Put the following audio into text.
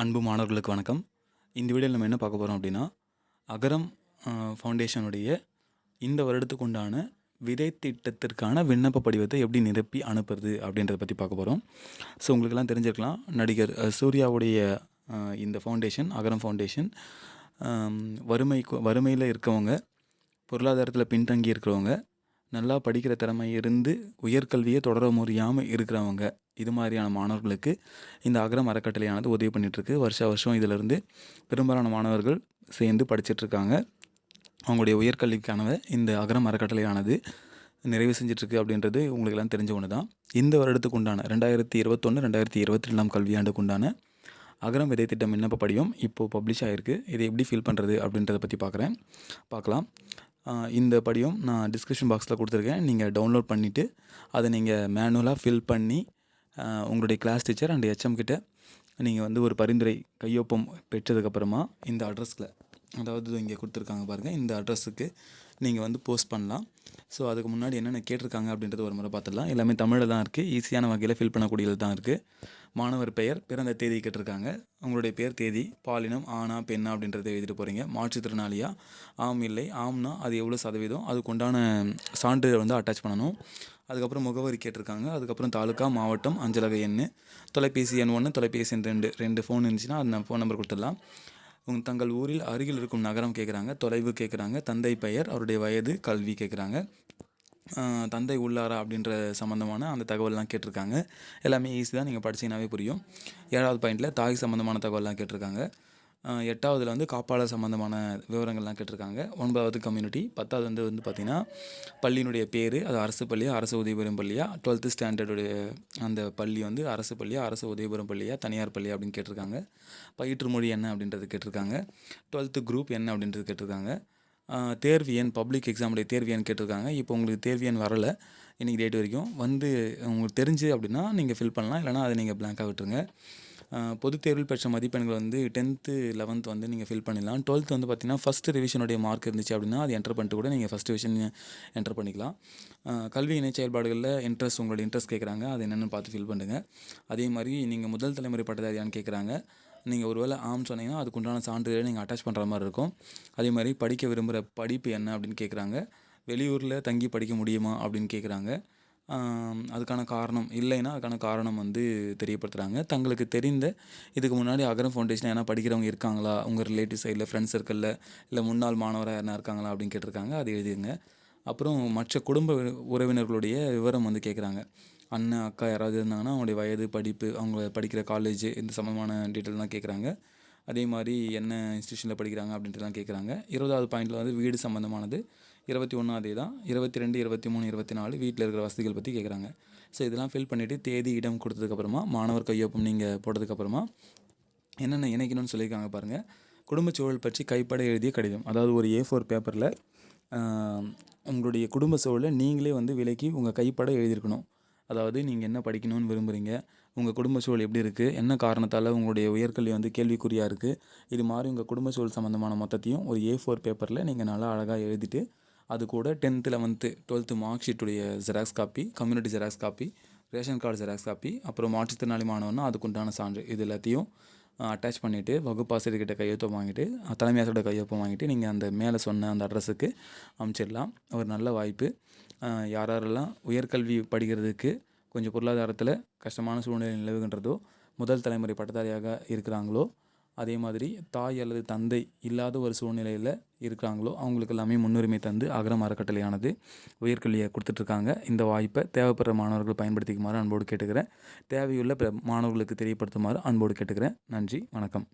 அன்பு மாணவர்களுக்கு வணக்கம். இந்த வீடியோவில் நம்ம என்ன பார்க்க போகிறோம் அப்படின்னா அகரம் ஃபவுண்டேஷனுடைய இந்த வருடத்துக்கு உண்டான விதை திட்டத்திற்கான விண்ணப்ப படிவத்தை எப்படி நிரப்பி அனுப்புறது அப்படின்றத பற்றி பார்க்க போகிறோம் ஸோ உங்களுக்கெல்லாம் தெரிஞ்சிருக்கலாம் நடிகர் சூர்யாவுடைய இந்த ஃபவுண்டேஷன் அகரம் ஃபவுண்டேஷன் வறுமை வறுமையில் இருக்கவங்க பொருளாதாரத்தில் பின்தங்கி இருக்கிறவங்க நல்லா படிக்கிற திறமை இருந்து உயர்கல்வியை தொடர முடியாமல் இருக்கிறவங்க இது மாதிரியான மாணவர்களுக்கு இந்த அகரம் அறக்கட்டளையானது உதவி பண்ணிகிட்ருக்கு வருஷ வருஷம் இதிலிருந்து பெரும்பாலான மாணவர்கள் சேர்ந்து படிச்சிட்ருக்காங்க. அவங்களுடைய உயர்கல்விக்கானவை இந்த அகரம் அறக்கட்டளையானது நிறைவு செஞ்சிட்ருக்கு அப்படின்றது உங்களுக்கு எல்லாம் தெரிஞ்ச ஒன்று தான். இந்த வருடத்துக்கு உண்டான ரெண்டாயிரத்தி இருபத்தொன்று ரெண்டாயிரத்தி இருபத்தி ரெண்டாம் கல்வியாண்டுக்கு உண்டான அகரம் விதை திட்டம் விண்ணப்ப படியும் இப்போது பப்ளிஷ் ஆகிருக்கு இதை எப்படி ஃபில் பண்ணுறது அப்படின்றத பற்றி பார்க்குறேன் பார்க்கலாம் இந்த படியும் நான் டிஸ்கிரிப்ஷன் பாக்ஸில் கொடுத்துருக்கேன். நீங்கள் டவுன்லோட் பண்ணிவிட்டு அதை நீங்கள் மேனுவலாக ஃபில் பண்ணி உங்களுடைய கிளாஸ் டீச்சர் அண்ட் ஹெச்எம் கிட்ட நீங்கள் வந்து ஒரு பரிந்துரை கையொப்பம் பெற்றதுக்கப்புறமா இந்த அட்ரஸில் அதாவது இங்கே கொடுத்துருக்காங்க பாருங்கள் இந்த அட்ரஸுக்கு நீங்கள் வந்து போஸ்ட் பண்ணலாம். ஸோ அதுக்கு முன்னாடி என்னென்ன கேட்டிருக்காங்க அப்படின்றது ஒரு முறை பார்த்துடலாம். எல்லாமே தமிழில் தான் இருக்குது ஈஸியான வகையில் ஃபில் பண்ணக்கூடியது தான் இருக்குது மாணவர் பெயர் பிறந்த தேதி கேட்டிருக்காங்க. உங்களுடைய பெயர் தேதி பாலினம் ஆணா பெண்ணா அப்படின்றத எழுதிட்டு போகிறீங்க மாற்றுத்திறனாளியா? ஆம் இல்லை. ஆம்னா அது எவ்வளோ சதவீதம்? அதுக்கு உண்டான சான்று வந்து அட்டாச் பண்ணணும். அதுக்கப்புறம் முகவரி கேட்டிருக்காங்க. அதுக்கப்புறம் தாலுக்கா மாவட்டம் அஞ்சலக எண் தொலைபேசி எண் ஒன்று தொலைபேசி எண் ரெண்டு ரெண்டு ஃபோன் இருந்துச்சுன்னா அந்த ஃபோன் நம்பர் கொடுத்துடலாம். உங்கள் தங்கள் ஊரில் அருகில் இருக்கும் நகரம் கேட்குறாங்க தொலைவு கேட்குறாங்க தந்தை பெயர் அவருடைய வயது கல்வி கேட்குறாங்க. தந்தை உள்ளாரா அப்படின்ற சம்மந்தமான அந்த தகவல்லாம் கேட்டிருக்காங்க. எல்லாமே ஈஸி தான் நீங்கள் படிச்சீங்கன்னாவே புரியும். ஏழாவது பாயிண்டில் தாய் சம்மந்தமான தகவல்லாம் கேட்டிருக்காங்க. எட்டாவதுல வந்து காப்பாளர் சம்மந்தமான விவரங்கள்லாம் கேட்டிருக்காங்க. ஒன்பதாவது கம்யூனிட்டி பத்தாவது வந்து வந்து பார்த்திங்கன்னா பள்ளியினுடைய பேர் அது அரசு பள்ளியா அரசு உதவி பெறும் பள்ளியா டுவெல்த்து ஸ்டாண்டர்டுடைய அந்த பள்ளி வந்து அரசு பள்ளியா அரசு உதவி பெறும் பள்ளியா தனியார் பள்ளி அப்படின்னு கேட்டிருக்காங்க. பயிற்று மொழி என்ன அப்படின்றது கேட்டிருக்காங்க. டுவெல்த்து குரூப் என்ன அப்படின்றது கேட்டிருக்காங்க. தேர்வு எண் பப்ளிக் எக்ஸாமுடைய தேர்வு எண் கேட்டிருக்காங்க. இப்போ உங்களுக்கு தேர்வு எண் வரலை இன்றைக்கி டேட் வரைக்கும் வந்து உங்களுக்கு தெரிஞ்சு அப்படின்னா நீங்கள் ஃபில் பண்ணலாம். இல்லைனா அதை நீங்கள் பிளாங்காக விட்டுருங்க. பொதுத் தேர்வில் பெற்ற மதிப்பெண்கள் வந்து டென்த்து லெவன்த் வந்து நீங்கள் ஃபில் பண்ணிடலாம். டுவெல்த் வந்து பார்த்தீங்கன்னா ஃபஸ்ட்டு ரிவிஷனுடைய மார்க் இருந்துச்சு அப்படின்னா அது என்டர் பண்ணிட்டு கூட நீங்கள் ஃபஸ்ட் ரிவிஷன் என்டர் பண்ணிக்கலாம். கல்வி இணை செயல்பாடுகளில் இன்ட்ரெஸ்ட் உங்களோட இன்ட்ரெஸ்ட் கேட்குறாங்க அது என்னென்னு பார்த்து ஃபில் பண்ணுங்கள் அதே மாதிரி நீங்கள் முதல் தலைமுறை பட்டதாரியான்னு கேட்குறாங்க நீங்கள் ஒருவேளை ஆம் சொன்னீங்கன்னா அதுக்குண்டான சான்றிதழை நீங்கள் அட்டாச் பண்ணுற மாதிரி இருக்கும். அதே மாதிரி படிக்க விரும்புகிற படிப்பு என்ன அப்படின்னு கேட்குறாங்க வெளியூரில் தங்கி படிக்க முடியுமா அப்படின்னு கேட்குறாங்க அதுக்கான காரணம் இல்லைன்னா அதுக்கான காரணம் வந்து தெரியப்படுத்துகிறாங்க தங்களுக்கு தெரிந்த இதுக்கு முன்னாடி அகரம் ஃபவுண்டேஷன் ஏன்னா படிக்கிறவங்க இருக்காங்களா? உங்கள் ரிலேட்டிவ் சைடில் ஃப்ரெண்ட்ஸ் சர்க்கிளில் இல்லை முன்னாள் மாணவராக யாரா இருக்காங்களா அப்படின்னு கேட்டிருக்காங்க. அது எழுதிடுங்க அப்புறம் மற்ற குடும்ப உறவினர்களுடைய விவரம் வந்து கேட்குறாங்க. அண்ணன் அக்கா யாராவது இருந்தாங்கன்னா அவங்களுடைய வயது படிப்பு அவங்க படிக்கிற காலேஜ் இந்த சம்மந்தமான டீட்டெயில் கேட்குறாங்க. அதே மாதிரி என்ன இன்ஸ்டியூஷனில் படிக்கிறாங்க அப்படின்ட்டுலாம் கேட்குறாங்க. இருபதாவது பாயிண்டில் வந்து வீடு சம்மந்தமானது இருபத்தி ஒன்று தான் இருபத்தி ரெண்டு இருபத்தி மூணு இருபத்தி நாலு வீட்டில் இருக்கிற வசதிகள் பற்றி கேட்குறாங்க ஸோ இதெல்லாம் ஃபில் பண்ணிவிட்டு தேதி இடம் கொடுத்ததுக்கப்புறமா மாணவர் கையொப்பம் நீங்கள் போட்டதுக்கப்புறமா என்னென்ன இணைக்கணும்னு சொல்லியிருக்காங்க பாருங்கள் குடும்பச் சூழல் பற்றி கைப்பட எழுதிய கடிதம். அதாவது ஒரு ஏ ஃபோர் பேப்பரில் உங்களுடைய குடும்ப சூழலை நீங்களே வந்து விலக்கி உங்கள் கைப்பட எழுதியிருக்கணும். அதாவது நீங்கள் என்ன படிக்கணும்னு விரும்புகிறீங்க உங்கள் குடும்ப சூழல் எப்படி இருக்குது என்ன காரணத்தால் உங்களுடைய உயர்கல்வி வந்து கேள்விக்குறியாக இருக்குது இது மாதிரி உங்கள் குடும்ப சூழல் சம்மந்தமான மொத்தத்தையும் ஒரு ஏ ஃபோர் பேப்பரில் நீங்கள் நல்லா அழகாக எழுதிட்டு அது கூட tenth eleventh twelfth mark ஷீட்டுடைய xerox copy community xerox copy ration card xerox copy அப்புறம் மாற்றுத்திறனாளி மாணவனா அதுக்குண்டான சான்று. இது எல்லாத்தையும் அட்டாச் பண்ணிவிட்டு வகுப்பாசிரியர்கிட்ட கையொப்பம் வாங்கிட்டு அஹ், தலைமை கையொப்பம் வாங்கிட்டு நீங்கள் அந்த மேலே சொன்ன அந்த அட்ரஸுக்கு அமுச்சிடலாம். ஒரு நல்ல வாய்ப்பு. யாரெல்லாம் உயர்கல்வி படிக்கிறதுக்கு கொஞ்சம் பொருளாதாரத்தில் கஷ்டமான சூழ்நிலை நிலவுகின்றதோ முதல் தலைமுறை பட்டதாரியாக இருக்கிறாங்களோ அதே மாதிரி தாய் அல்லது தந்தை இல்லாத ஒரு சூழ்நிலையில் இருக்கிறாங்களோ அவங்களுக்கு எல்லாமே முன்னுரிமை தந்து அகரம் அறக்கட்டளையானது உயர்கல்வியை கொடுத்துட்ருக்காங்க. இந்த வாய்ப்பை தேவைப்படுற மாணவர்கள் பயன்படுத்திக்குமாறு அன்போடு கேட்டுக்கிறேன். தேவையுள்ள பிற மாணவர்களுக்கு தெரியப்படுத்துமாறு அன்போடு கேட்டுக்கிறேன். நன்றி வணக்கம்.